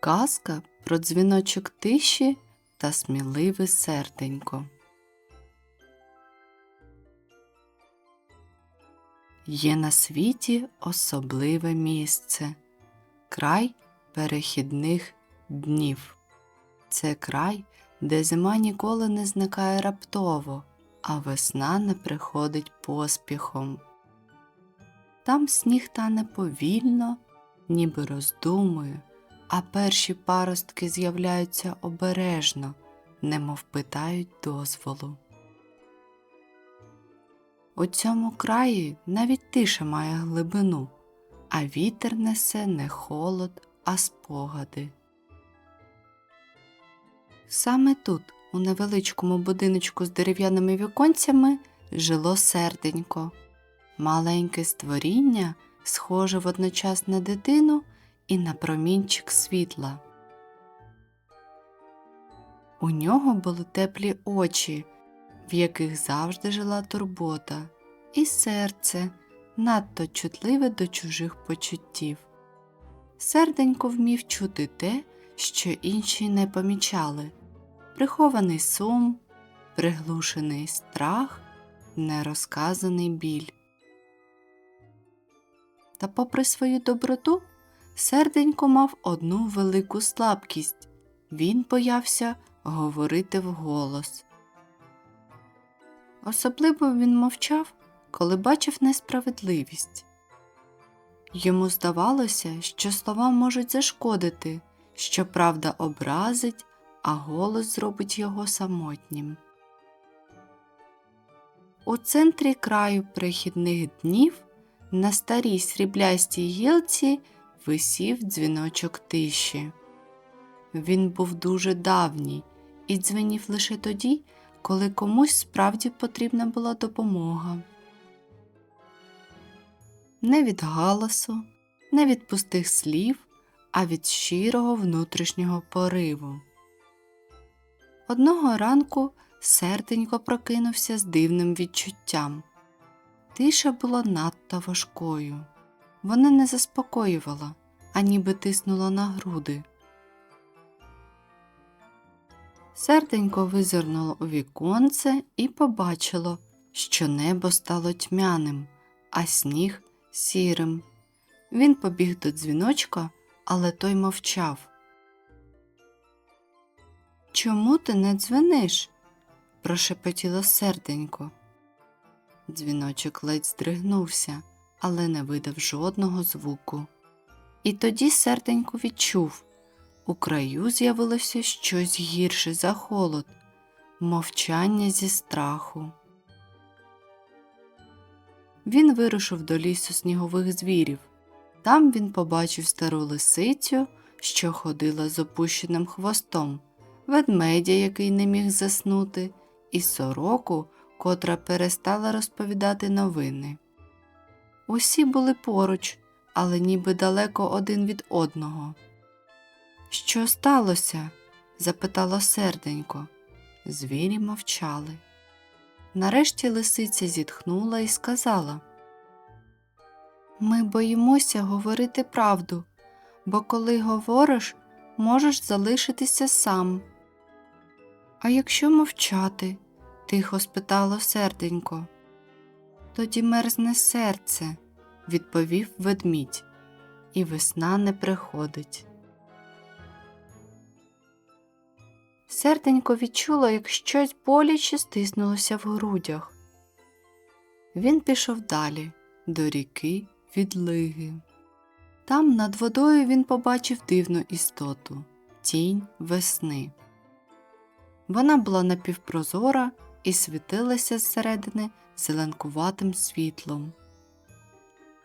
Казка про дзвіночок тиші та сміливе серденько. Є на світі особливе місце край перехідних днів. Це край, де зима ніколи не зникає раптово, а весна не приходить поспіхом. Там сніг тане повільно, ніби роздумує, а перші паростки з'являються обережно, немов питають дозволу. У цьому краї навіть тиша має глибину, а вітер несе не холод, а спогади. Саме тут, у невеличкому будиночку з дерев'яними віконцями, жило серденько, маленьке створіння, схоже водночас на дитину і на промінчик світла. У нього були теплі очі, в яких завжди жила турбота, і серце надто чутливе до чужих почуттів. Серденько вмів чути те, що інші не помічали прихований сум, приглушений страх, нерозказаний біль. Та, попри свою доброту, серденько мав одну велику слабкість він боявся говорити вголос. Особливо він мовчав, коли бачив несправедливість. Йому здавалося, що слова можуть зашкодити, що правда образить, а голос зробить його самотнім. У центрі краю прихідних днів на старій сріблястій гілці висів дзвіночок тиші. Він був дуже давній і дзвенів лише тоді, коли комусь справді потрібна була допомога. Не від галасу, не від пустих слів, а від щирого внутрішнього пориву. Одного ранку серденько прокинувся з дивним відчуттям. Тиша була надто важкою. Вона не заспокоювала, а ніби тиснула на груди. Серденько визирнуло у віконце і побачило, що небо стало тьмяним, а сніг сірим. Він побіг до дзвіночка, але той мовчав. Чому ти не дзвениш? прошепотіло серденько. Дзвіночок ледь здригнувся, але не видав жодного звуку. І тоді серденько відчув у краю з'явилося щось гірше за холод, мовчання зі страху. Він вирушив до лісу снігових звірів. Там він побачив стару лисицю, що ходила з опущеним хвостом, ведмедя, який не міг заснути, і сороку, котра перестала розповідати новини. Усі були поруч, але ніби далеко один від одного. Що сталося? запитало серденько. Звірі мовчали. Нарешті лисиця зітхнула і сказала Ми боїмося говорити правду, бо коли говориш, можеш залишитися сам. А якщо мовчати? тихо спитало серденько. Тоді мерзне серце, відповів ведмідь, і весна не приходить. Серденько відчуло, як щось боляче стиснулося в грудях. Він пішов далі, до ріки відлиги. Там над водою він побачив дивну істоту тінь весни. Вона була напівпрозора і світилася зсередини зеленкуватим світлом.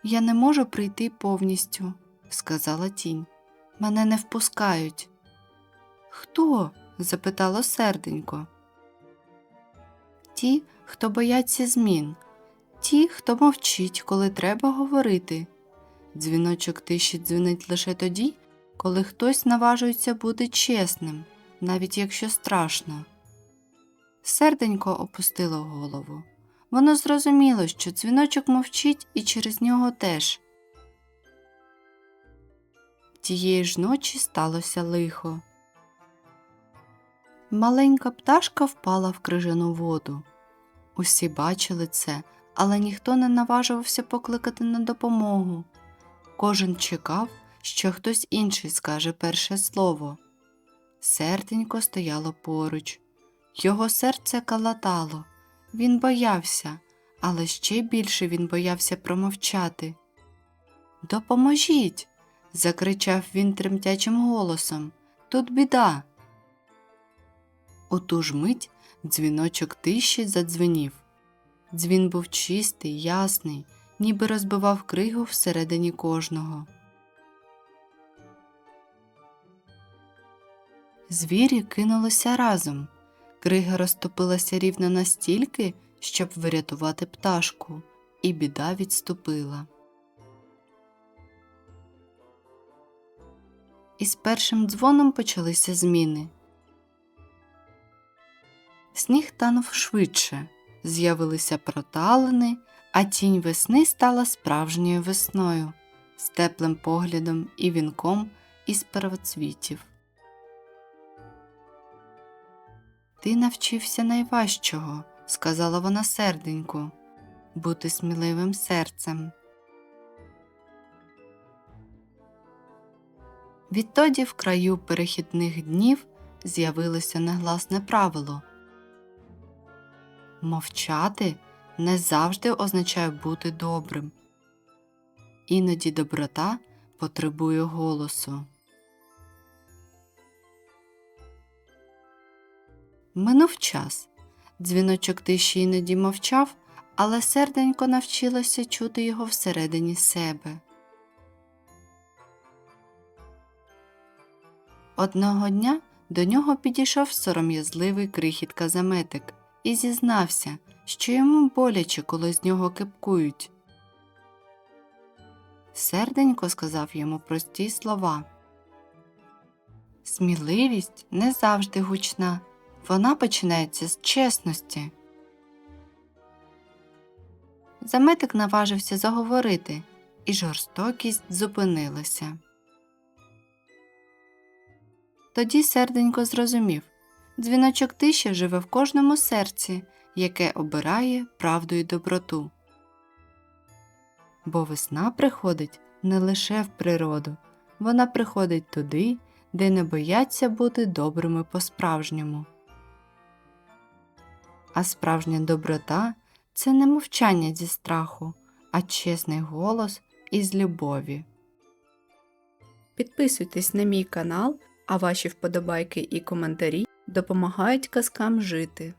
Я не можу прийти повністю, сказала тінь. Мене не впускають. Хто? запитало серденько. Ті, хто бояться змін, ті, хто мовчить, коли треба говорити. Дзвіночок тиші дзвінить лише тоді, коли хтось наважується бути чесним, навіть якщо страшно. Серденько опустило голову. Воно зрозуміло, що дзвіночок мовчить і через нього теж. Тієї ж ночі сталося лихо. Маленька пташка впала в крижану воду. Усі бачили це, але ніхто не наважувався покликати на допомогу. Кожен чекав, що хтось інший скаже перше слово. Серденько стояло поруч. Його серце калатало. Він боявся, але ще більше він боявся промовчати. Допоможіть. закричав він тремтячим голосом. Тут біда. У ту ж мить дзвіночок тиші задзвенів. Дзвін був чистий, ясний, ніби розбивав кригу всередині кожного. Звірі кинулися разом. Крига розтопилася рівно настільки, щоб врятувати пташку, і біда відступила. І з першим дзвоном почалися зміни. Сніг танув швидше, з'явилися проталини, а тінь весни стала справжньою весною, з теплим поглядом і вінком із первоцвітів. Ти навчився найважчого, сказала вона серденьку, бути сміливим серцем. Відтоді в краю перехідних днів з'явилося негласне правило мовчати не завжди означає бути добрим. Іноді доброта потребує голосу. Минув час. Дзвіночок тиші іноді мовчав, але серденько навчилося чути його всередині себе. Одного дня до нього підійшов сором'язливий крихітка заметик і зізнався, що йому боляче, коли з нього кипкують. Серденько сказав йому прості слова. Сміливість не завжди гучна, вона починається з чесності. Заметик наважився заговорити, і жорстокість зупинилася. Тоді серденько зрозумів дзвіночок тиші живе в кожному серці, яке обирає правду і доброту. Бо весна приходить не лише в природу, вона приходить туди, де не бояться бути добрими по-справжньому. А справжня доброта це не мовчання зі страху, а чесний голос із любові. Підписуйтесь на мій канал, а ваші вподобайки і коментарі допомагають казкам жити.